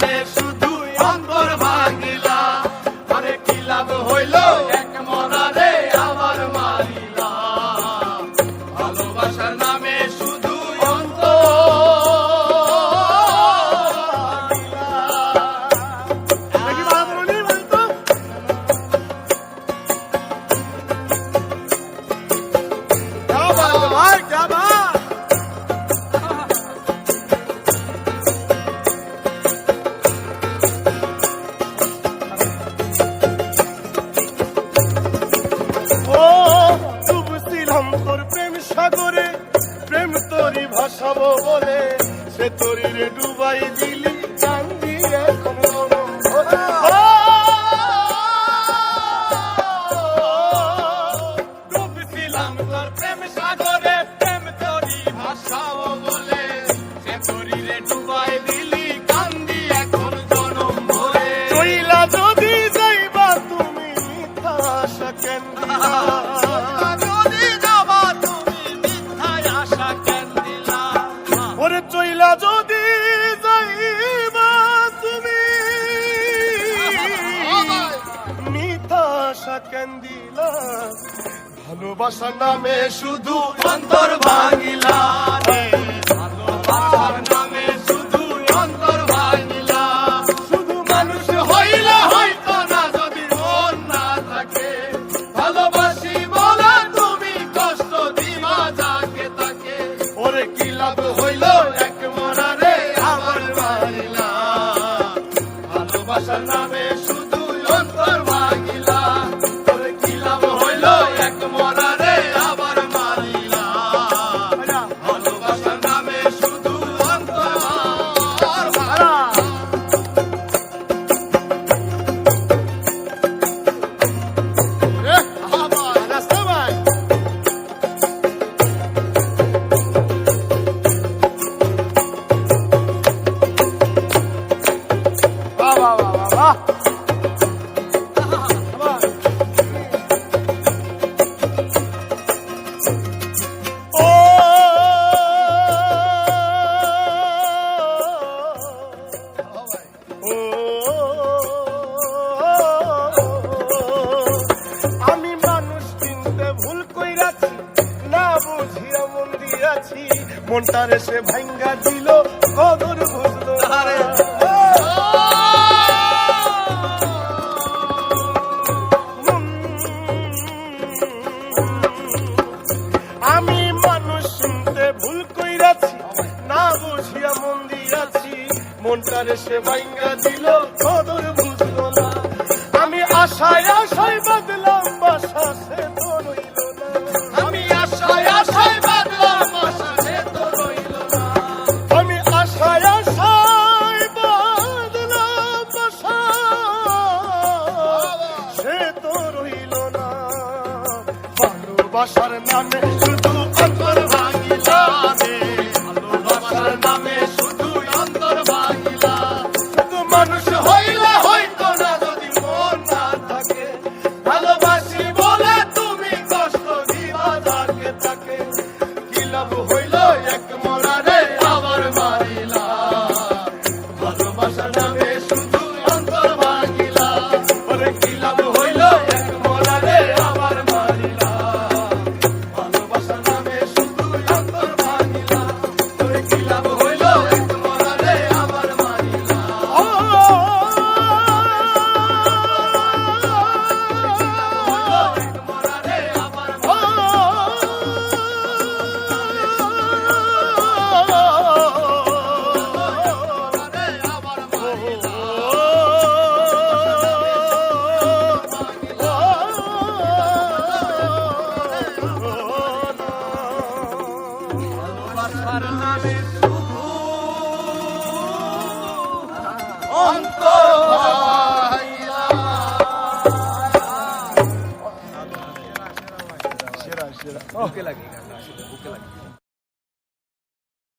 নামে শুধু অন্তর ভাঙিলা। আরে কি লাভ হইল? এক মরারে আবার মারিলা। ভালোবাসার নামে শুধু অন্তর। ও ডুবছিলাম তোর প্রেম সাগরে, প্রেম তোরই ভাসাবো বলে। সে তোরি রে ডুবাই দিলি চান্দি এখন ভালোবাসা নামে শুধু অন্তর ভাঙিলা ভালোবাসার নামে শুধু অন্তর ভাঙিলা। শুধু মানুষ হইলে হয়তো না যদি মন না থাকে। ভালোবাসি বলে তুমি কষ্ট দিবা যাকে তাকে। ওরে কি লাভ হইল এক মরারে আবার মারিলা ভালোবাসার নামে শুধু অন্তর মনটারে সে ভাঙ্গা দিল কদর বুঝলো আমি মানুষ শুনতে ভুল কইরাছি না বুঝিয়া মন দিয়াছি। মনটারে সে ভাঙ্গা দিল কদর বুঝলো না। আমি আশায় ভালোবাসার নামে শুধু অন্তর অন্তর ভাঙিলা